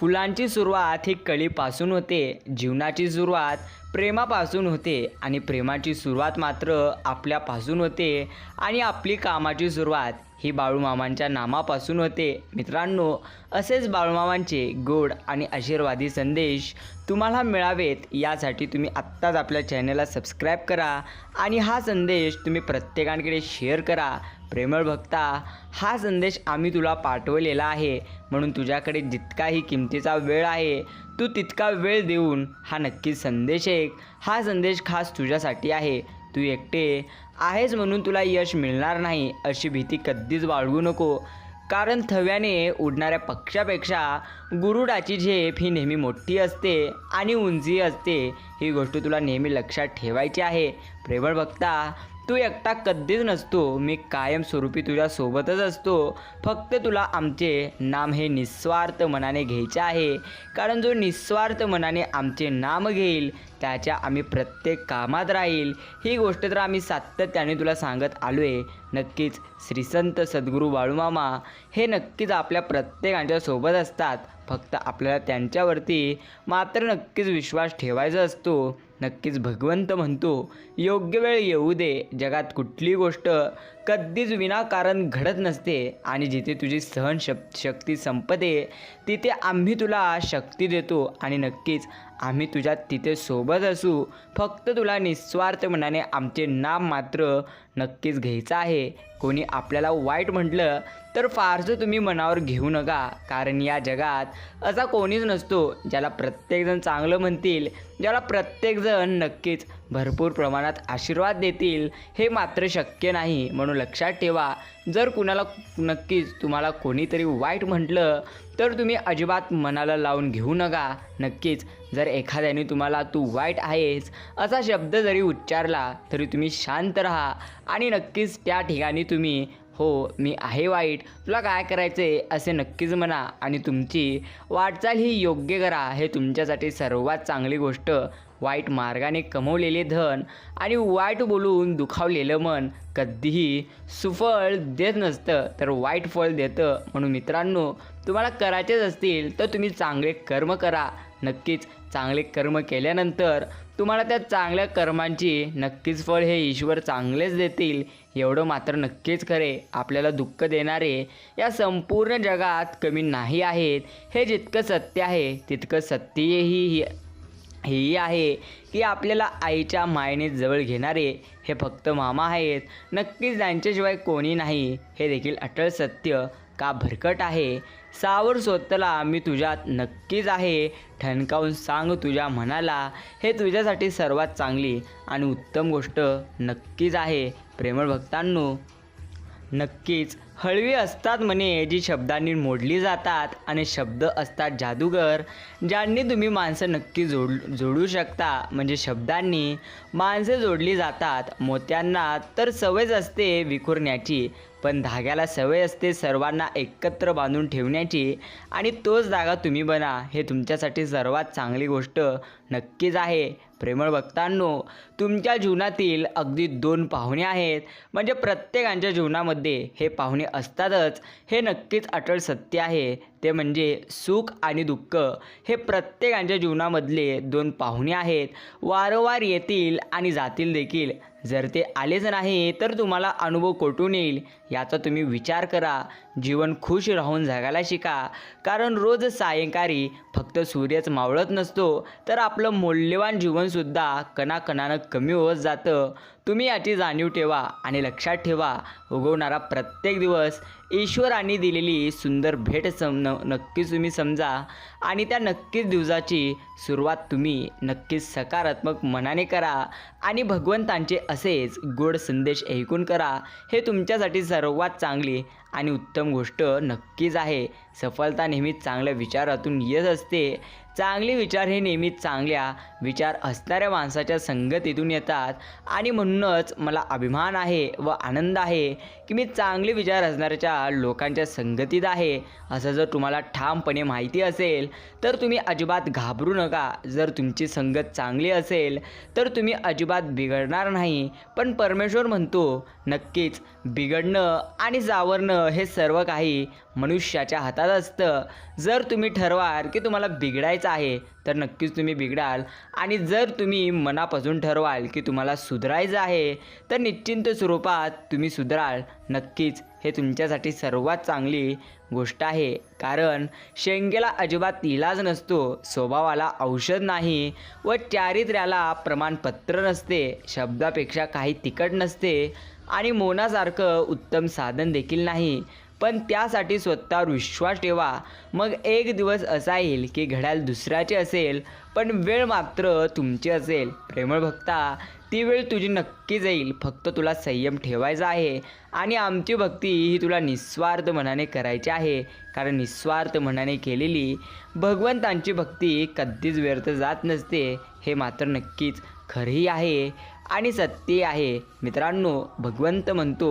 फुलांची सुरुवात ही कळीपासून होते जीवनाची सुरुवात प्रेमापासून होते आणि प्रेमाची सुरुवात मात्र आपल्यापासून होते आणि आपली कामाची सुरुवात ही बाळूमामांच्या नामापासून होते. मित्रांनो असेच बाळूमामांचे गोड आणि आशीर्वादी संदेश तुम्हाला मिळावेत यासाठी तुम्ही आत्ताच आपल्या चॅनलला सबस्क्राईब करा आणि हा संदेश तुम्ही प्रत्येकांकडे शेअर करा. प्रेमळ भक्ता हा संदेश आम्ही तुला पाठवलेला आहे. म्हणून तुझ्याकडे जितकाही किमतीचा वेळ आहे तू तितका वेळ देऊन हा नक्कीच संदेश एक हा संदेश खास तुझ्यासाठी आहे. तू एकटे आहेस म्हणून तुला यश मिळणार नाही अशी भीती कधीच बाळगू नको. कारण थव्याने उडणाऱ्या पक्षापेक्षा गुरुडाची झेप ही नेहमी मोठी असते आणि उंची असते. ही गोष्ट तुला नेहमी लक्षात ठेवायची आहे. प्रेमळ भक्ता तू एकटा कधीच नसतो. मी कायमस्वरूपी तुझ्या सोबतच असतो. फक्त तुला आमचे नाम हे निस्वार्थ मनाने घ्यायचे आहे. कारण जो निस्वार्थ मनाने आमचे नाम घेईल त्याच्या आम्ही प्रत्येक कामात राहील. ही गोष्ट तर आम्ही सातत्याने तुला सांगत आलो आहे नक्कीच श्रीसंत सद्गुरू बाळूमामा हे नक्कीच आपल्या प्रत्येकांच्या सोबत असतात. फक्त आपल्याला त्यांच्यावरती मात्र नक्कीच विश्वास ठेवायचा असतो. नक्कीच भगवंत म्हणतो योग्य वेळ येऊ दे जगात कुठली गोष्ट कधीच विनाकारण घडत नसते आणि जिथे तुझी सहन शक शक्ती संपते तिथे आम्ही तुला शक्ती देतो आणि नक्कीच आम्ही तुझ्या तिथे सोबत असू. फक्त तुला निस्वार्थ मनाने आमचे नाम मात्र नक्कीच घ्यायचं आहे. कोणी आपल्याला वाईट म्हटलं तर फारसं तुम्ही मनावर घेऊ नका. कारण या जगात असा कोणीच नसतो ज्याला प्रत्येकजण चांगलं म्हणतील ज्याला प्रत्येकजण नक्कीच भरपूर प्रमाणात आशीर्वाद देतील. हे मात्र शक्य नाही. म्हणून लक्षात ठेवा. जर कुणाला नक्कीच तुम्हाला कोणीतरी वाईट म्हटलं तर तुम्ही अजिबात मनाला लावून घेऊ नका. नक्कीच जर एखाद्याने तुम्हाला तू वाईट आहेस असा शब्द जरी उच्चारला तरी तुम्ही शांत राहा. आणि नक्कीच त्या ठिकाणी तुम्ही हो मी आहे वाईट तुला काय करायचं आहे असे नक्कीच म्हणा. आणि तुमची वाटचाल ही योग्य करा. हे तुमच्यासाठी सर्वात चांगली गोष्ट. वाईट मार्गाने कमवलेले धन आणि वाईट बोलून दुखावलेलं मन कधीही सुफळ देत नसतं तर वाईट फळ देतं. म्हणून मित्रांनो तुम्हाला करायचेच असतील तर तुम्ही चांगले कर्म करा. नक्कीच चांगले कर्म केल्यानंतर तुम्हाला त्या चांगल्या कर्मांची नक्कीच फळ हे ईश्वर चांगलेच देतील. एवढं मात्र नक्कीच खरे. आपल्याला दुःख देणारे या संपूर्ण जगात कमी नाही आहेत. हे जितकं सत्य आहे तितकं सत्यही ही हेही आहे की आपल्याला आईच्या मायने जवळ घेणारे हे फक्त मामा आहेत. नक्कीच त्यांच्याशिवाय कोणी नाही. हे देखील अटळ सत्य का भरकट आहे? सावर स्वतःला मी तुझ्यात नक्कीच आहे. ठणकावून सांग तुझ्या मनाला. हे तुझ्यासाठी सर्वात चांगली आणि उत्तम गोष्ट नक्कीच आहे. प्रेमळ भक्तांनो नक्कीच हळवी असतात म्हणे जी शब्दांनी मोडली जातात आणि शब्द असतात जादूगर ज्यांनी तुम्ही माणसं नक्की जोड जोडू शकता. म्हणजे शब्दांनी माणसं जोडली जातात. मोत्यांना तर सवयच असते विखुरण्याची पण धाग्याला सवय असते सर्वांना एकत्र बांधून ठेवण्याची. आणि तोच धागा तुम्ही बना. हे तुमच्यासाठी सर्वात चांगली गोष्ट नक्कीच आहे. प्रेमळ भक्तांनो तुमच्या जीवनातील अगदी दोन पाहुणे आहेत. म्हणजे प्रत्येकांच्या जीवनामध्ये हे पाहुणे असतातच. हे नक्कीच अटळ सत्य आहे. ते म्हणजे सुख आणि दुःख हे प्रत्येकांच्या जीवनामधले दोन पाहुणे आहेत. वारंवार येतील आणि जातील देखील. जर ते आलेच नाही तर तुम्हाला अनुभव कोठून येईल? याचा तुम्ही विचार करा. जीवन खुश राहून जगायला शिका. कारण रोज सायंकाळी फक्त सूर्यच मावळत नसतो तर आपलं मौल्यवान जीवनसुद्धा कणाकणानं कमी होत जातं. तुम्ही याची जाणीव ठेवा आणि लक्षात ठेवा उगवणारा प्रत्येक दिवस ईश्वराने दिलेली सुंदर भेट सम न नक्कीच तुम्ही समजा. आणि त्या नक्कीच दिवसाची सुरुवात तुम्ही नक्कीच सकारात्मक मनाने करा. आणि भगवंतांचे असेच गोड संदेश ऐकून करा. हे तुमच्यासाठी सर्वात चांगली आणि उत्तम गोष्ट नक्कीच आहे. सफलता नेहमीच चांगल्या विचारातून येत असते. चांगले विचार हे नेहमीच चांगल्या विचार असणाऱ्या माणसाच्या संगतीतून येतात. आणि म्हणूनच मला अभिमान आहे व आनंद आहे की मी चांगले विचार असणाऱ्याच्या लोकांच्या संगतीत आहे. असं जर तुम्हाला ठामपणे माहिती असेल तर तुम्ही अजिबात घाबरू नका. जर तुमची संगत चांगली असेल तर तुम्ही अजिबात बिघडणार नाही. पण परमेश्वर म्हणतो नक्कीच बिघडणं आणि जावरणं हे सर्व काही मनुष्याच्या हातात असतं. जर तुम्ही ठरवाल की तुम्हाला बिघडायचं आहे तर नक्कीच तुम्ही बिघडाल. आणि जर तुम्ही मनापासून ठरवाल की तुम्हाला सुधारायचं आहे तर निश्चिंत स्वरूपात तुम्ही सुधाराल. नक्कीच हे तुमच्यासाठी सर्वात चांगली गोष्ट आहे. कारण शेंगेला अजिबात इलाज नसतो स्वभावाला औषध नाही व चारित्र्याला प्रमाणपत्र नसते शब्दापेक्षा काही तिखट नसते. आणि मौनासारखं उत्तम साधन देखील नाही. पण त्यासाठी स्वतःवर विश्वास ठेवा. मग एक दिवस असा येईल की घड्याळ दुसऱ्याचे असेल पण वेळ मात्र तुमची असेल. प्रेमळ भक्ता ती वेळ तुझी नक्कीच येईल फक्त तुला संयम ठेवायचा आहे आणि आमची भक्ती ही तुला निस्वार्थ मनाने करायची आहे. कारण निस्वार्थ मनाने केलेली भगवंतांची भक्ती कधीच व्यर्थ जात नसते. हे मात्र नक्कीच खरंही आहे आणि सत्य आहे. मित्रांनो भगवंत म्हणतो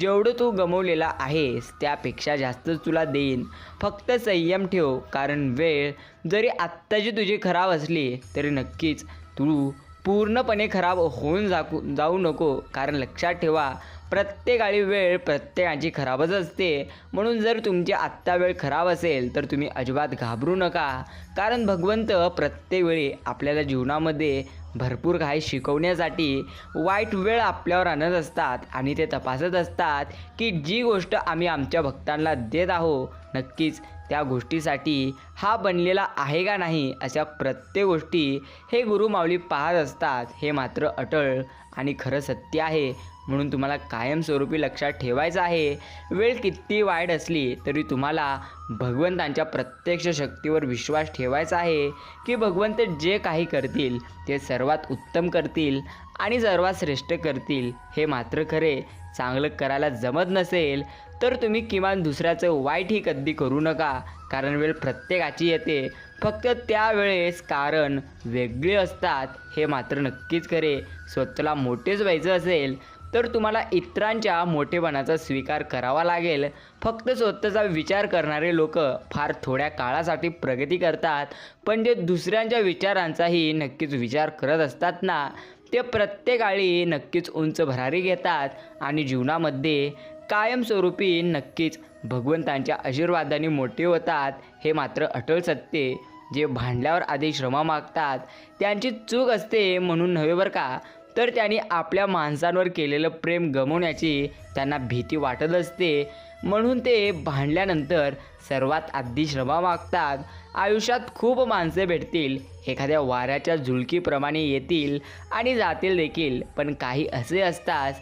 जेवढं तू गमवलेला आहेस त्यापेक्षा जास्तच तुला देईन. फक्त संयम ठेव. कारण वेळ जरी आत्ताची तुझी खराब असली तरी नक्कीच तू पूर्णपणे खराब होऊन जाकू जाऊ नको. कारण लक्षात ठेवा प्रत्येकाळी वेळ प्रत्येकाची खराबच असते. म्हणून जर तुमची आत्ता वेळ खराब असेल तर तुम्ही अजिबात घाबरू नका. कारण भगवंत प्रत्येक वेळी आपल्याला जीवनामध्ये भरपूर काही शिकवण्यासाठी वाईट वेळ आपल्यावर आणत असतात आणि ते तपासत असतात की जी गोष्ट आम्ही आमच्या भक्तांना देत आहोत नक्कीच त्या गोष्टीसाठी हा बनलेला आहे का नाही अशा प्रत्येक गोष्टी हे गुरु माऊली पाहत असतात हे मात्र अटळ आणि खरं सत्य आहे. म्हणून तुम्हाला कायमस्वरूपी लक्षात ठेवायचं आहे वेळ किती वाईट असली तरी तुम्हाला भगवंतांच्या प्रत्यक्ष शक्तीवर विश्वास ठेवायचा आहे की भगवंत जे काही करतील ते सर्वात उत्तम करतील आणि सर्वात श्रेष्ठ करतील हे मात्र खरे. चांगलं करायला जमत नसेल तर तुम्ही किमान दुसऱ्याचं वाईटही कधी करू नका. कारण वेळ प्रत्येकाची येते. फक्त त्यावेळेस कारण वेगळे असतात हे मात्र नक्कीच खरे. स्वतःला मोठेच व्हायचं असेल तर तुम्हाला इतरांच्या मोठेपणाचा स्वीकार करावा लागेल. फक्त स्वतःचा विचार करणारे लोक फार थोड्या काळासाठी प्रगती करतात. पण जे दुसऱ्यांच्या विचारांचाही नक्कीच विचार करत असतात ना ते प्रत्येकाळी नक्कीच उंच भरारी घेतात आणि जीवनामध्ये कायमस्वरूपी नक्कीच भगवंतांच्या आशीर्वादाने मोठे होतात हे मात्र अटळ सत्य. जे भांडल्यावर आधी श्रमा मागतात त्यांची चूक असते म्हणून नव्हे बरं का? तर त्यांनी आपल्या माणसांवर केलेलं प्रेम गमवण्याची त्यांना भीती वाटत असते. म्हणून ते भांडल्यानंतर सर्वात आधी श्रमा मागतात. आयुष्यात खूप माणसे भेटतील. एखाद्या वाऱ्याच्या झुलकीप्रमाणे येतील आणि जातील देखील. पण काही असे असतात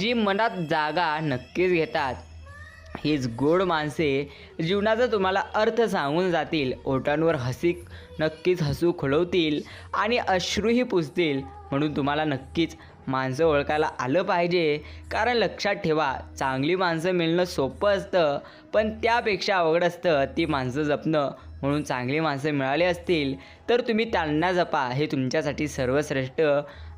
जी मनात जागा नक्कीच घेतात. हीच गोड माणसे जीवनाचा तुम्हाला अर्थ सांगून जातील. ओटांवर हसी नक्कीच हसू खुळवतील आणि अश्रूही पुसतील. म्हणून तुम्हाला नक्कीच माणसं ओळखायला आलं पाहिजे. कारण लक्षात ठेवा चांगली माणसं मिळणं सोपं असतं. पण त्यापेक्षा अवघड असतं ती माणसं जपणं. म्हणून चांगली माणसं मिळाली असतील तर तुम्ही त्यांना जपा. हे तुमच्यासाठी सर्वश्रेष्ठ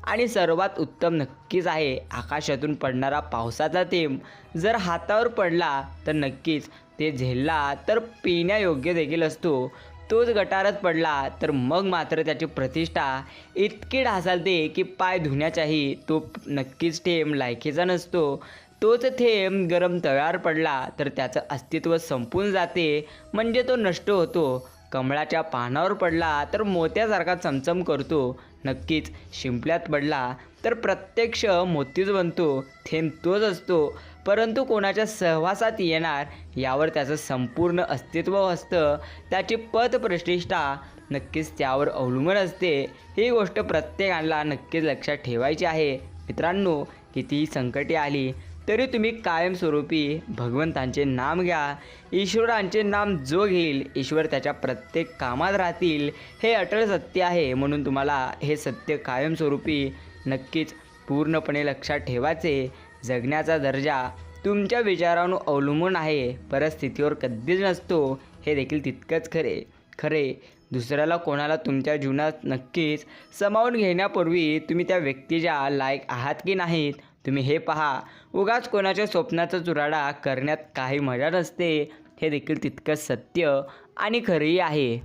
आणि सर्वात उत्तम नक्कीच आहे. आकाशातून पडणारा पावसाचा थेंब जर हातावर पडला तर नक्कीच ते झेलला तर पिण्यायोग्य देखील असतो. तोच गटारात पडला तर मग मात्र त्याची प्रतिष्ठा. इतकी ढासालते की पाय धुण्याचाही तो नक्कीच ठेम लायकीचा नसतो. तोच थेंब गरम तव्यावर पडला तर त्याचं अस्तित्व संपून जाते. म्हणजे तो नष्ट होतो. कमळाच्या पानावर पडला तर मोत्यासारखा चमचम करतो. नक्कीच शिंपल्यात पडला तर प्रत्यक्ष मोतीच बनतो. थेंब तोच असतो. परंतु कोणाच्या सहवासात येणार यावर त्याचं संपूर्ण अस्तित्व असतं. त्याची पद प्रतिष्ठा नक्कीच त्यावर अवलंबून असते. ही गोष्ट प्रत्येकाला नक्कीच लक्षात ठेवायची आहे. मित्रांनो कितीही संकटे आली तरी तुम्ही कायमस्वरूपी भगवंतांचे नाम घ्या ईश्वरांचे नाम जो घेईल ईश्वर त्याच्या प्रत्येक कामात राहतील हे अटळ सत्य आहे म्हणून तुम्हाला हे सत्य कायमस्वरूपी नक्कीच पूर्णपणे लक्षात ठेवायचे. जगण्याचा दर्जा तुमच्या विचारांवर अवलंबून आहे परिस्थितीवर कधीच नसतो हे देखील तितकंच खरे. खरे. दुसऱ्याला कोणाला तुमच्या जीवनात नक्कीच सामावून घेण्यापूर्वी तुम्ही त्या व्यक्तीच्या लायक आहात की नाहीत? तुम्ही हे पहा. उगाच कोणाच्या स्वप्नाचा चुराडा करण्यात काही मजा नसते. हे देखील तितकंच सत्य आणि खरंही आहे.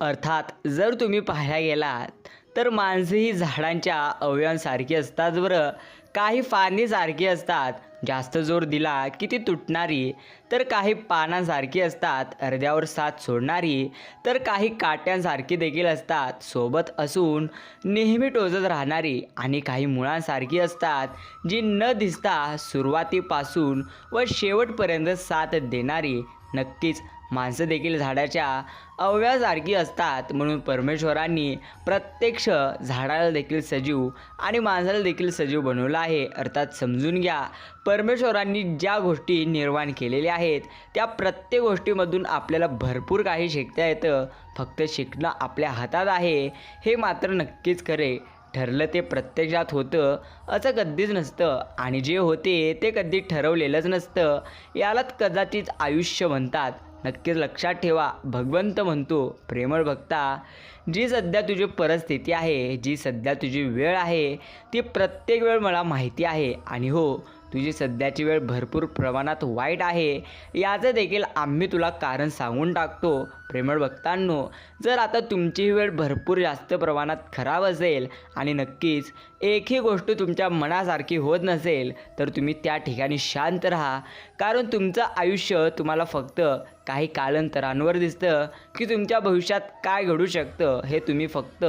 अर्थात जर तुम्ही पाहायला गेलात तर माणसं ही झाडांच्या अवयवांसारखी असतात बरं. काही फांदीसारखी असतात. जास्त जोर दिला की ती तुटणारी. तर काही पानांसारखी असतात अर्ध्यावर साथ सोडणारी. तर काही काट्यांसारखी देखील असतात सोबत असून नेहमी टोचत राहणारी. आणि काही मुळांसारखी असतात जी न दिसता सुरुवातीपासून व शेवटपर्यंत साथ देणारी. नक्कीच माणसं देखील झाडाच्या अवयवासारखी असतात. म्हणून परमेश्वरांनी प्रत्यक्ष झाडाला देखील सजीव आणि माणसाला देखील सजीव बनवलं आहे. अर्थात समजून घ्या परमेश्वरांनी ज्या गोष्टी निर्माण केलेल्या आहेत त्या प्रत्येक गोष्टीमधून आपल्याला भरपूर काही शिकता येतं. फक्त शिकणं आपल्या हातात आहे हे मात्र नक्कीच खरे. ठरलं ते प्रत्यक्षात होतं असं कधीच नसतं. आणि जे होते ते कधी ठरवलेलंच नसतं. यालाच कदाचित आयुष्य म्हणतात. नक्कीच लक्षात ठेवा. भगवंत म्हणतो प्रेमळ भक्ता जी सध्या तुझी परिस्थिती आहे जी सध्या तुझी वेळ आहे ती प्रत्येक वेळ मला माहिती आहे. आणि हो तुझी सध्याची वेळ भरपूर प्रमाणात वाईट आहे. याचं देखील आम्ही तुला कारण सांगून टाकतो. प्रेमळ भक्तांनो जर आता तुमची वेळ भरपूर जास्त प्रमाणात खराब असेल आणि नक्कीच एकही गोष्ट तुमच्या मनासारखी होत नसेल तर तुम्ही त्या ठिकाणी शांत राहा. कारण तुमचं आयुष्य तुम्हाला फक्त काही कालांतरांवर दिसतं की तुमच्या भविष्यात काय घडू शकतं हे तुम्ही फक्त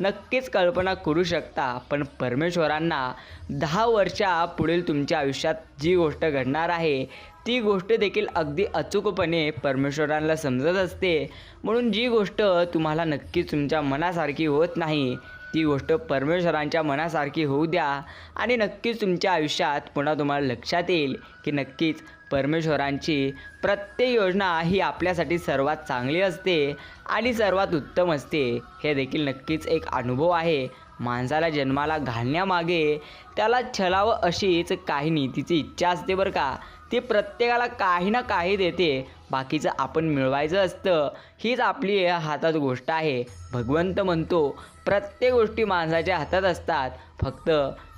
नक्कीच कल्पना करू शकता. पण परमेश्वरांना दहा वर्षा पुढील तुमच्या आयुष्यात जी गोष्ट घडणार आहे ती गोष्ट देखील अगदी अचूकपणे परमेश्वरांना समजत असते. म्हणून जी गोष्ट तुम्हाला नक्कीच तुमच्या मनासारखी होत नाही ती गोष्ट परमेश्वरांच्या मनासारखी होऊ द्या आणि नक्कीच तुमच्या आयुष्यात पुन्हा तुम्हाला लक्षात येईल की नक्कीच परमेश्वरांची प्रत्येक योजना ही आपल्यासाठी सर्वात चांगली असते आणि सर्वात उत्तम असते. हे देखील नक्कीच एक अनुभव आहे. माणसाला जन्माला घालण्यामागे त्याला छलावं अशीच काही नीतीची इच्छा असते बरं का. ती प्रत्येकाला काही ना काही देते. बाकीचं आपण मिळवायचं असतं. हीच आपली हातात गोष्ट आहे. भगवंत म्हणतो प्रत्येक गोष्टी माणसाच्या हातात असतात. फक्त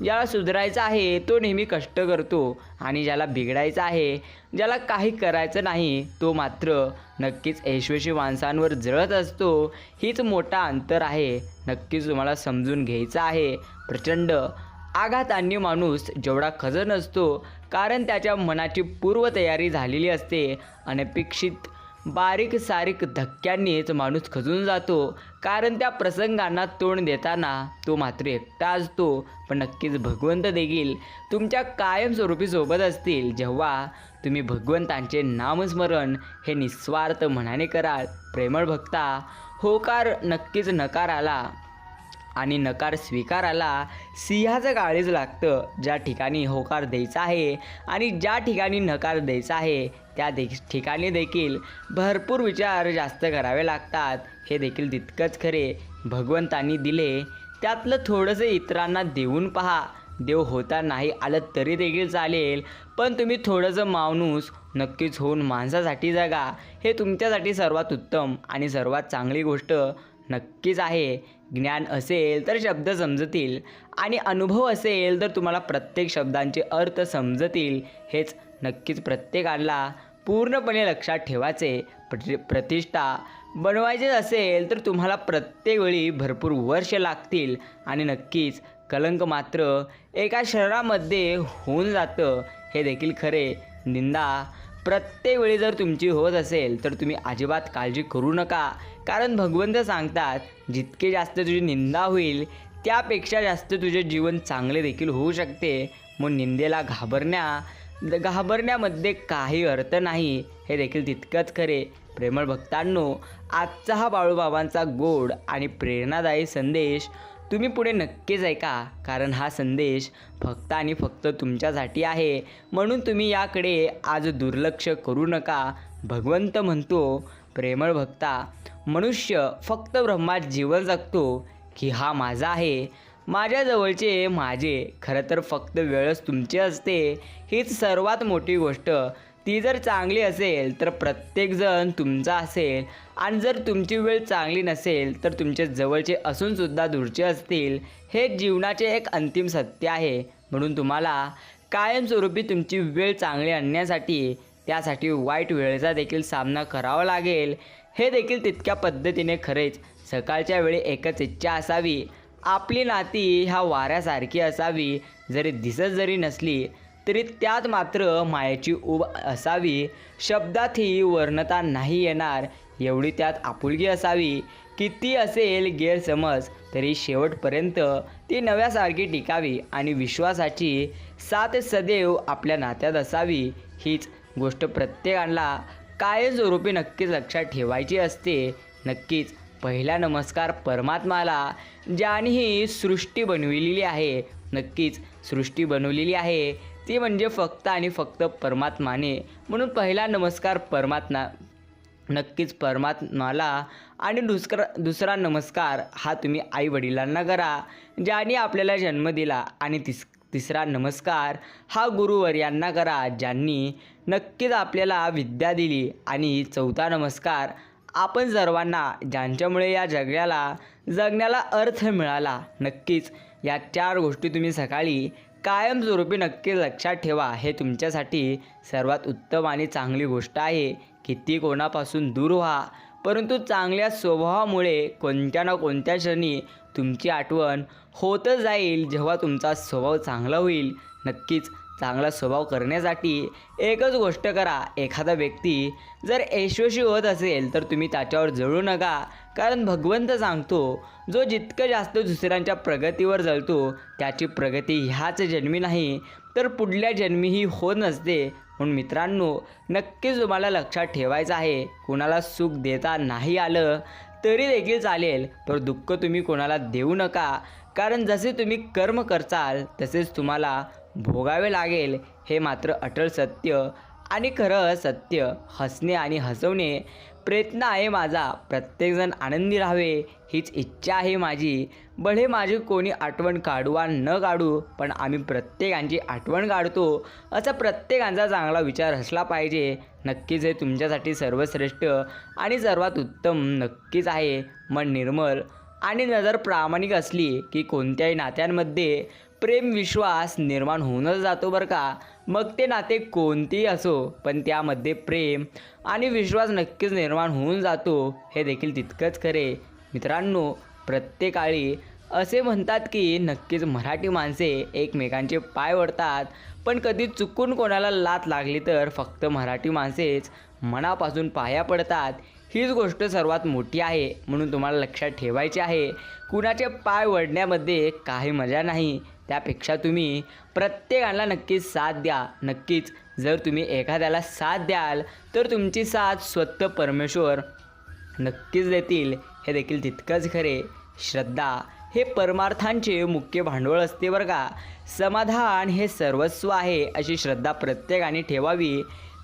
ज्याला सुधारायचं आहे तो नेहमी कष्ट करतो. आणि ज्याला बिघडायचं आहे ज्याला काही करायचं नाही तो मात्र नक्कीच ऐश्वशी माणसांवर जळत असतो. हीच मोठा अंतर आहे. नक्कीच तुम्हाला समजून घ्यायचं आहे. प्रचंड आघात आघातांनी माणूस जेवढा खजर नसतो कारण त्याच्या मनाची पूर्वतयारी झालेली असते. अनपेक्षित बारीक सारीक धक्क्यांनीच माणूस खचून जातो कारण त्या प्रसंगांना तोंड देताना तो मात्र एकटा असतो. पण नक्कीच भगवंत देखील तुमच्या कायमस्वरूपी सोबत असतील जेव्हा तुम्ही भगवंतांचे नामस्मरण हे निस्वार्थ मनाने कराल प्रेमळ भक्ता होकार नक्कीच नकार आला आणि नकार स्वीकाराला सिंहाचं काळीच लागतं. ज्या ठिकाणी होकार द्यायचा आहे आणि ज्या ठिकाणी नकार द्यायचा आहे त्या दे ठिकाणी देखील भरपूर विचार जास्त करावे लागतात. हे देखील तितकंच खरे. भगवंतांनी दिले. त्यातलं थोडंसं इतरांना देऊन पहा. देव होता नाही आलं तरी देखील चालेल. पण तुम्ही थोडंसं माणूस नक्कीच होऊन माणसासाठी जगा. हे तुमच्यासाठी सर्वात उत्तम आणि सर्वात चांगली गोष्ट नक्कीच आहे. ज्ञान असेल तर शब्द समजतील आणि अनुभव असेल तर तुम्हाला प्रत्येक शब्दांचे अर्थ समजतील. हेच नक्कीच प्रत्येकाला पूर्णपणे लक्षात ठेवायचे. प्रति प्रतिष्ठा बनवायचे असेल तर तुम्हाला प्रत्येक वेळी भरपूर वर्ष लागतील. आणि नक्कीच कलंक मात्र एका शहरामध्ये होऊन जातं. हे देखील खरे. निंदा प्रत्येक वेळी जर तुमची होत असेल तर तुम्ही अजिबात काळजी करू नका. कारण भगवंत सांगतात जितके जास्त तुझी निंदा होईल त्यापेक्षा जास्त तुझे जीवन चांगले देखील होऊ शकते. मग निंदेला घाबरण्या. घाबरण्यामध्ये काही अर्थ नाही हे देखील तितकंच खरे. प्रेमळ भक्तांनो आजचा हा बाळूबाबांचा गोड आणि प्रेरणादायी संदेश तुम्ही पुढे नक्कीच ऐका कारण हा संदेश फक्त आणि फक्त तुमच्यासाठी आहे. म्हणून तुम्ही याकडे आज दुर्लक्ष करू नका. भगवंत म्हणतो प्रेमळ भक्ता मनुष्य फक्त ब्रह्मात जीवन जगतो की हा माझा आहे. माझ्या जवळचे माझे खरं तर फक्त वेळच तुमची असते. हीच सर्वात मोठी गोष्ट. ती जर चांगली असेल तर प्रत्येकजण तुमचा असेल. आणि जर तुमची वेळ चांगली नसेल तर तुमचे जवळचे असूनसुद्धा दूरचे असतील हे जीवनाचे एक अंतिम सत्य आहे. म्हणून तुम्हाला कायमस्वरूपी तुमची वेळ चांगली आणण्यासाठी त्यासाठी वाईट वेळेचा देखील सामना करावा लागेल. हे देखील तितक्या पद्धतीने खरेच. सकाळच्या वेळी एकच इच्छा असावी. आपली नाती ह्या वाऱ्यासारखी असावी. जरी दिसत जरी नसली तरी त्यात मात्र मायेची उब असावी. शब्दातही वर्णता नाही येणार. एवढी त्यात आपुलकी असावी किती असेल गैरसमज तरी शेवटपर्यंत ती नव्यासारखी टिकावी आणि विश्वासाची साथ सदैव आपल्या नात्यात असावी. हीच गोष्ट प्रत्येकाला कायमस्वरूपी नक्कीच लक्षात ठेवायची असते. नक्कीच पहिला नमस्कार परमात्माला ज्याने ही सृष्टी बनविलेली आहे नक्कीच सृष्टी बनवलेली आहे ती म्हणजे फक्त आणि फक्त परमात्माने. म्हणून पहिला नमस्कार परमात्मा नक्कीच परमात्माला आणि दुसरा दुसरा नमस्कार हा तुम्ही आई वडिलांना करा ज्यांनी आपल्याला जन्म दिला आणि तिस तिसरा नमस्कार हा गुरुवर यांना करा ज्यांनी नक्कीच आपल्याला विद्या दिली आणि चौथा नमस्कार आपण सर्वांना ज्यांच्यामुळे या जगण्याला जगण्याला अर्थ मिळाला. नक्कीच या चार गोष्टी तुम्ही सकाळी कायमस्वरूपी नक्की लक्षात ठेवा. हे तुमच्यासाठी सर्वात उत्तम आणि चांगली गोष्ट आहे. किती कोणापासून दूर व्हा. परंतु चांगल्या स्वभावामुळे कोणत्या ना कोणत्या क्षणी तुमची आठवण होतच जाईल जेव्हा तुमचा स्वभाव चांगला होईल. नक्कीच चांगला स्वभाव करण्यासाठी एकच गोष्ट करा. एखादा व्यक्ती जर यशस्वी होत असेल तर तुम्ही त्याच्यावर जळू नका. कारण भगवंत सांगतो जो जितकं जास्त दुसऱ्यांच्या प्रगतीवर जळतो त्याची प्रगती ह्याच जन्मी नाही. तर पुढल्या जन्मीही होत नसते. म्हणून मित्रांनो नक्कीच तुम्हाला लक्षात ठेवायचं आहे कुणाला सुख देता नाही आलं तरी देखील चालेल तर दुःख तुम्ही कोणाला देऊ नका. कारण जसे तुम्ही कर्म करचाल तसेच तुम्हाला भोगावे लागेल हे मात्र अटल सत्य आणि खरं सत्य हसणे आणि हसवणे. प्रयत्न आहे माझा. प्रत्येकजण आनंदी राहावे हीच इच्छा आहे माझी. भले माझी कोणी आठवण काढवा न काढू पण आम्ही प्रत्येकांची आठवण काढतो. असा प्रत्येकांचा चांगला विचार असला पाहिजे. नक्कीच हे तुमच्यासाठी सर्वश्रेष्ठ आणि सर्वात उत्तम नक्कीच आहे. मन निर्मल आणि नजर प्रामाणिक असली की कोणत्याही नात्यांमध्ये प्रेम विश्वास निर्माण होऊनच जातो बरं का? मग ते नाते कोणतेही असो पण त्यामध्ये प्रेम आणि विश्वास नक्कीच निर्माण होऊन जातो हे देखील तितकंच खरे. मित्रांनो प्रत्येकाळी असे म्हणतात की नक्कीच मराठी माणसे एकमेकांचे पाय ओढतात पण कधी चुकून कोणाला लात लागली तर फक्त मराठी माणसेच मनापासून पाया पडतात. हीच गोष्ट सर्वात मोठी आहे म्हणून तुम्हाला लक्षात ठेवायची आहे. कुणाचे पाय वडण्यामध्ये काही मजा नाही. त्यापेक्षा तुम्ही प्रत्येकाला नक्कीच साथ द्या. नक्कीच जर तुम्ही एखाद्याला साथ द्याल तर तुमची साथ स्वतः परमेश्वर नक्कीच देतील. हे देखील तितकंच खरे. श्रद्धा हे परमार्थांचे मुख्य भांडवल असते बरं का. समाधान हे सर्वस्व आहे अशी श्रद्धा प्रत्येकाने ठेवावी.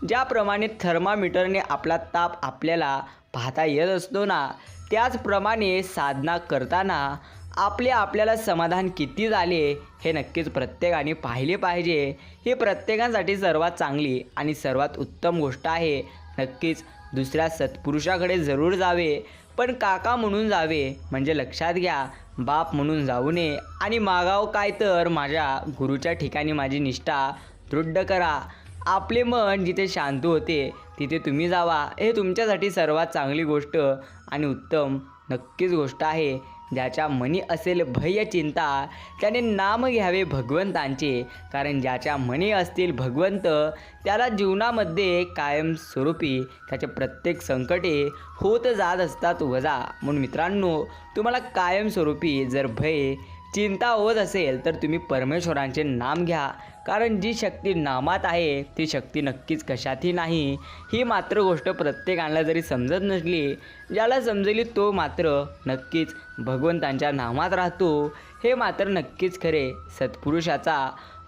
ज्याप्रमाणे थर्मामीटरने आपला ताप आपल्याला पाहता येत असतो ना त्याचप्रमाणे साधना करताना आपले आपल्याला समाधान किती झाले हे नक्कीच प्रत्येकाने पाहिले पाहिजे. ही प्रत्येकासाठी सर्वात चांगली आणि सर्वात उत्तम गोष्ट आहे. नक्कीच दुसऱ्या सत्पुरुषाकडे जरूर जावे पण काका म्हणून जावे म्हणजे लक्षात घ्या बाप म्हणून जाऊ नये. आणि मागाव काय तर माझ्या गुरुच्या ठिकाणी माझी निष्ठा दृढ करा. आपले मन जिथे शांत होते तिथे तुम्ही जावा. हे तुमच्यासाठी सर्वात चांगली गोष्ट आणि उत्तम नक्कीच गोष्ट आहे. ज्याच्या मनी असेल भय चिंता त्याने नाम घ्यावे भगवंतांचे. कारण ज्याच्या मनी असतील भगवंत त्याला जीवनामध्ये कायमस्वरूपी त्याचे प्रत्येक संकटे होत जात असतात वजा. म्हणून मित्रांनो तुम्हाला कायमस्वरूपी जर भय चिंता होत असेल तर तुम्ही परमेश्वरांचे नाम घ्या. कारण जी शक्ती नामात आहे ती शक्ती नक्कीच कशातही नाही. ही मात्र गोष्ट प्रत्येकाला जरी समजत नसली ज्याला समजली तो मात्र नक्कीच भगवंतांच्या नामात राहतो. हे मात्र नक्कीच खरे. सत्पुरुषाचा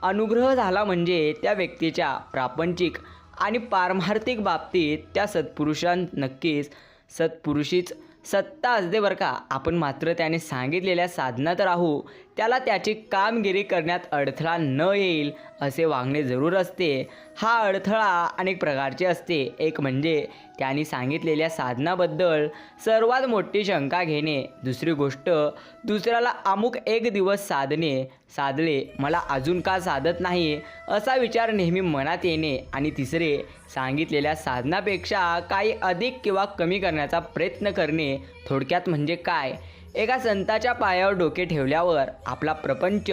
अनुग्रह झाला म्हणजे त्या व्यक्तीच्या प्रापंचिक आणि पारमार्थिक बाबतीत त्या सत्पुरुषां नक्कीच सत्पुरुषीच सत्ता असते बरं का. आपण मात्र त्याने सांगितलेल्या साधनात राहू त्याला त्याची कामगिरी करण्यात अडथळा न येईल असे वागणे जरूर असते. हा अडथळा अनेक प्रकारचे असते. एक म्हणजे त्यांनी सांगितलेल्या साधनाबद्दल सर्वात मोठी शंका घेणे. दुसरी गोष्ट दुसऱ्याला अमुक एक दिवस साधणे. साधले मला अजून का साधत नाही? असा विचार नेहमी मनात येणे. आणि तिसरे सांगितलेल्या साधनापेक्षा काही अधिक किंवा कमी करण्याचा प्रयत्न करणे. थोडक्यात म्हणजे काय? एका संताच्या पायावर डोके ठेवल्यावर आपला प्रपंच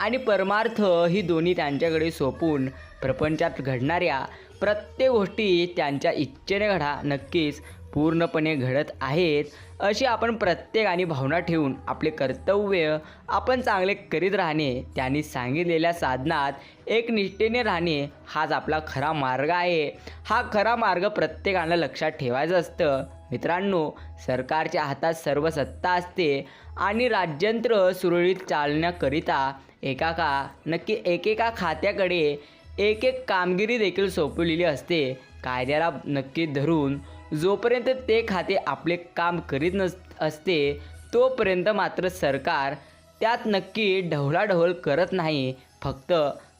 आणि परमार्थ ही दोन्ही त्यांच्याकडे सोपून प्रपंचात घडणाऱ्या प्रत्येक गोष्टी त्यांच्या इच्छेने घडा नक्कीच पूर्णपणे घडत आहेत अशी आपण प्रत्येकाने भावना ठेवून आपले कर्तव्य आपण चांगले करीत राहणे त्यांनी सांगितलेल्या साधनात एक निष्ठेने राहणे हाच आपला खरा मार्ग आहे. हा खरा मार्ग प्रत्येकाला लक्षात ठेवायचं असतं. मित्रांनो सरकारच्या हातात सर्व सत्ता असते आणि राज्यंत्र सुरळीत चालण्याकरिता एकाका नक्की एकेका खात्याकडे एक एक कामगिरी देखील सोपवलेली असते. कायद्याला नक्की धरून जोपर्यंत ते खाते आपले काम करीत नस असते तोपर्यंत मात्र सरकार त्यात नक्की ढवळाढवळ करत नाही. फक्त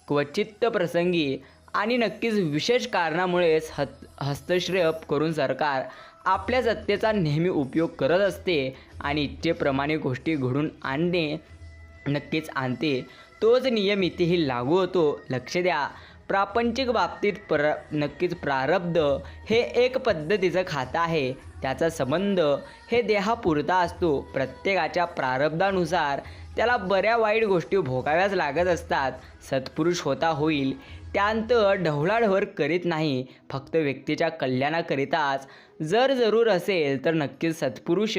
क्वचित प्रसंगी आणि नक्कीच विशेष कारणामुळेच हत हस्तक्षेप करून सरकार आपल्या सत्तेचा नेहमी उपयोग करत असते आणि इच्छेप्रमाणे गोष्टी घडून आणणे नक्कीच आणते. तोच नियम इथेही लागू होतो. लक्ष द्या. प्रापंचिक बाबतीत प्र नक्कीच प्रारब्ध हे एक पद्धतीचं खातं आहे. त्याचा संबंध हे देहापुरता असतो. प्रत्येकाच्या प्रारब्धानुसार त्याला बऱ्या वाईट गोष्टी भोगाव्याच लागत असतात. सत्पुरुष होता होईल. त्यांत ढवळाढवळ करीत नाही. फक्त व्यक्तीच्या कल्याणाकरिताच जर जरूर असेल तर नक्कीच सत्पुरुष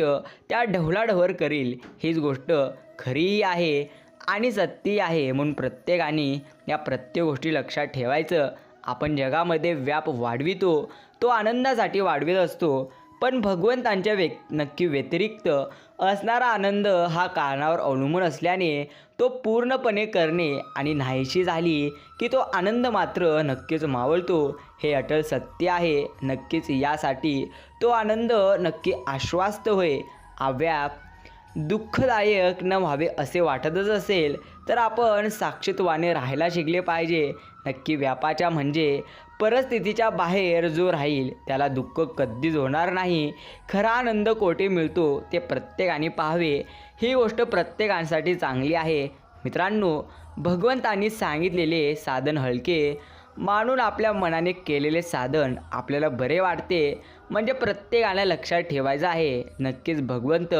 त्या ढवलाढवर करील. हीच गोष्ट खरीही आहे आणि सत्यही आहे म्हणून प्रत्येकाने या प्रत्येक गोष्टी लक्षात ठेवायचं. आपण जगामध्ये व्याप वाढवितो तो आनंदासाठी वाढवित असतो. पण भगवंतांच्या व्य नक्की व्यतिरिक्त असणारा आनंद हा कारणावर अवलंबून असल्याने तो पूर्णपणे करणे आणि नाहीशी झाली की तो आनंद मात्र नक्कीच मावळतो हे अटल सत्य आहे. नक्कीच यासाठी तो आनंद नक्की आश्वास्त होय. अव्याप दुःखदायक न व्हावे असे वाटतच असेल तर आपण साक्षीत्वाने राहायला शिकले पाहिजे. नक्की व्यापाच्या म्हणजे परिस्थितीच्या बाहेर जो राहील त्याला दुःख कधीच होणार नाही. खरा आनंद कोठे मिळतो ते प्रत्येकाने पाहावे. ही गोष्ट प्रत्येकांसाठी चांगली आहे. मित्रांनो भगवंतांनी सांगितलेले साधन हलके. मानून आपल्या मनाने केलेले साधन आपल्याला बरे वाटते. म्हणजे प्रत्येकाला लक्षात ठेवायचं आहे. नक्कीच भगवंत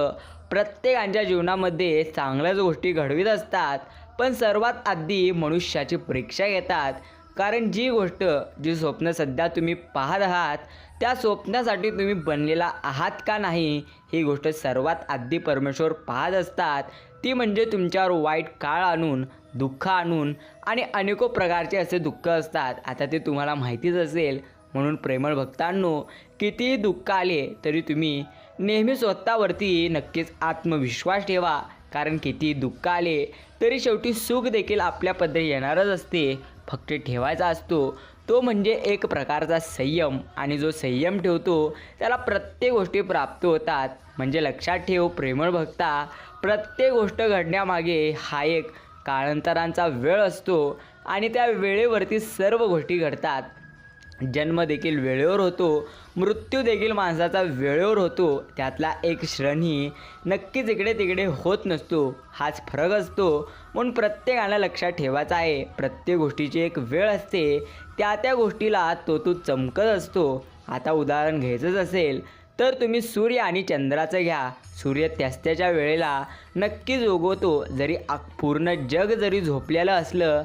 प्रत्येकांच्या जीवनामध्ये चांगल्याच गोष्टी घडवीत असतात. पण सर्वात आधी मनुष्याची परीक्षा घेतात. कारण जी गोष्ट जी स्वप्न सध्या तुम्ही पाहत आहात त्या स्वप्नासाठी तुम्ही बनलेला आहात का नाही ही गोष्ट सर्वात आधी परमेश्वर पाहत असतात. ती म्हणजे तुमच्यावर वाईट काळ आणून दुःख आणून आणि अनेको प्रकारचे असे दुःख असतात. आता ते तुम्हाला माहितीच असेल म्हणून प्रेमळ भक्तांनो कितीही दुःख आले तरी तुम्ही नेहमी स्वतःवरती नक्कीच आत्मविश्वास ठेवा. कारण कितीही दुःख आले तरी शेवटी सुख देखील आपल्या पद्धती येणारच असते. फक्त ठेवायचा असतो तो म्हणजे एक प्रकारचा संयम. आणि जो संयम ठेवतो त्याला प्रत्येक गोष्टी प्राप्त होतात. म्हणजे लक्षात ठेव प्रेमळ भक्ता. प्रत्येक गोष्ट घडण्यामागे हा एक काळांतरांचा वेळ असतो आणि त्या वेळेवरती सर्व गोष्टी घडतात. जन्म देखील वेळेवर होतो मृत्यू देखील माणसाचा वेळेवर होतो त्यातला एक क्षणही नक्कीच इकडे तिकडे होत नसतो हाच फरक असतो. म्हणून प्रत्येकाला लक्षात ठेवायचा आहे प्रत्येक गोष्टीची एक वेळ असते त्या त्या गोष्टीला तो तो चमकत असतो. आता उदाहरण घ्यायचंच असेल तर तुम्ही सूर्य आणि चंद्राचं घ्या. सूर्य त्यास्त्याच्या वेळेला नक्कीच उगवतो जरी आ- पूर्ण जग जरी झोपलेलं असलं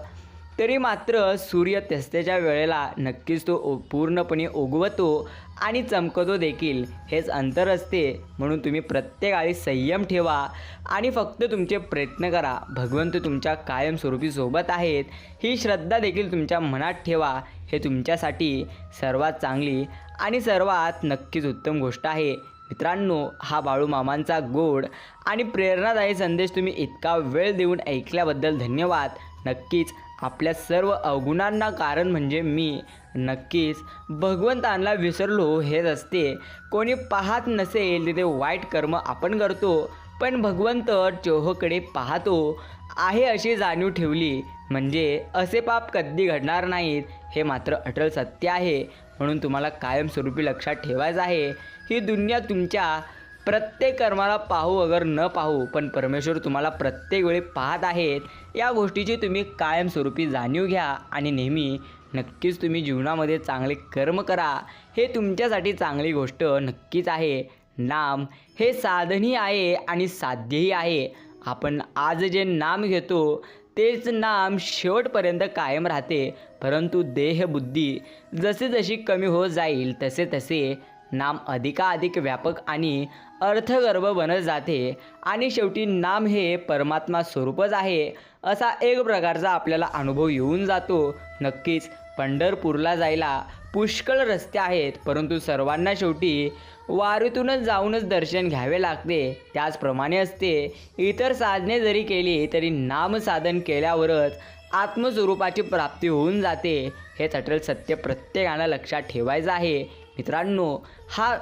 तरी मात्र सूर्य त्यस्तेच्या वेळेला नक्कीच तो ओ पूर्णपणे उगवतो आणि चमकतो देखील. हेच अंतर असते. म्हणून तुम्ही प्रत्येकाळी संयम ठेवा आणि फक्त तुमचे प्रयत्न करा. भगवंत तुमच्या कायमस्वरूपी सोबत आहेत. ही श्रद्धा देखील तुमच्या मनात ठेवा. हे तुमच्यासाठी सर्वात चांगली आणि सर्वात नक्कीच उत्तम गोष्ट आहे. मित्रांनो हा बाळूमामांचा गोड आणि प्रेरणादायी संदेश तुम्ही इतका वेळ देऊन ऐकल्याबद्दल धन्यवाद. नक्कीच आपल्या सर्व अवगुणांना कारण म्हणजे मी. नक्कीच भगवंतांना विसरलो हेच असते. कोणी पाहत नसेल तिथे वाईट कर्म आपण करतो पण भगवंत चोहकडे पाहतो आहे अशी जाणीव ठेवली. म्हणजे असे पाप कधी घडणार नाहीत हे मात्र अटल सत्य आहे. म्हणून तुम्हाला कायमस्वरूपी लक्षात ठेवायचं आहे. ही दुनिया तुमच्या प्रत्येक कर्माला पाहू अगर न पाहू पण परमेश्वर तुम्हाला प्रत्येक वेळी पाहत आहेत या गोष्टीची तुम्ही कायमस्वरूपी जाणीव घ्या आणि नेहमी नक्कीच तुम्ही जीवनामध्ये चांगले कर्म करा. हे तुमच्यासाठी चांगली गोष्ट नक्कीच आहे. नाम हे साधनही आहे आणि साध्यही आहे. आपण आज जे नाम घेतो तेच नाम शेवटपर्यंत कायम राहते परंतु देह बुद्धी जसे जशी कमी होत जाईल तसे तसे नाम अधिकाधिक व्यापक आणि अर्थगर्भ बनत जाते. आणि शेवटी नाम हे परमात्मा स्वरूपच आहे असा एक प्रकारचा आपल्याला अनुभव येऊन जातो. नक्कीच पंढरपूरला जायला पुष्कळ रस्ते आहेत परंतु सर्वांना शेवटी वारीतूनच जाऊनच दर्शन घ्यावे लागते. त्याचप्रमाणे असते इतर साधने जरी केली तरी नामसाधन केल्यावरच आत्मस्वरूपाची प्राप्ती होऊन जाते. हे अटल सत्य प्रत्येकानं लक्षात ठेवायचं आहे. मित्रांनो हा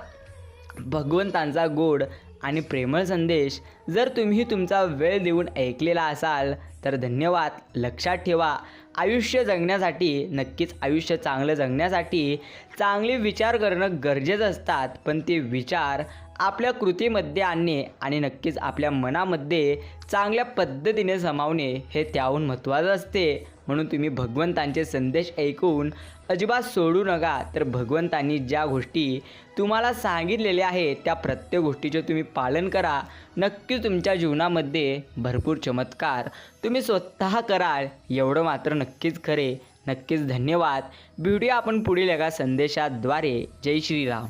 भगवंतांचा गोड आणि प्रेमळ संदेश जर तुम्ही तुमचा वेळ देऊन ऐकलेला असाल तर धन्यवाद. लक्षात ठेवा आयुष्य जगण्यासाठी नक्कीच आयुष्य चांगलं जगण्यासाठी चांगले विचार करणं गरजेचं असतात पण ते विचार आपल्या कृतीमध्ये आणणे आणि नक्कीच आपल्या मनामध्ये चांगल्या पद्धतीने समावणे हे त्याहून महत्त्वाचं असते. म्हणून तुम्ही भगवंतांचे संदेश ऐकून अजिबात सोडू नका. तर भगवंतांनी ज्या गोष्टी तुम्हाला सांगितलेल्या आहेत त्या प्रत्येक गोष्टीचे तुम्ही पालन करा. नक्की तुमच्या जीवनामध्ये भरपूर चमत्कार. तुम्ही स्वतः कराल एवढं मात्र नक्कीच खरे. नक्कीच धन्यवाद. भेटूया आपण पुढील एका संदेशाद्वारे. जय श्रीराम.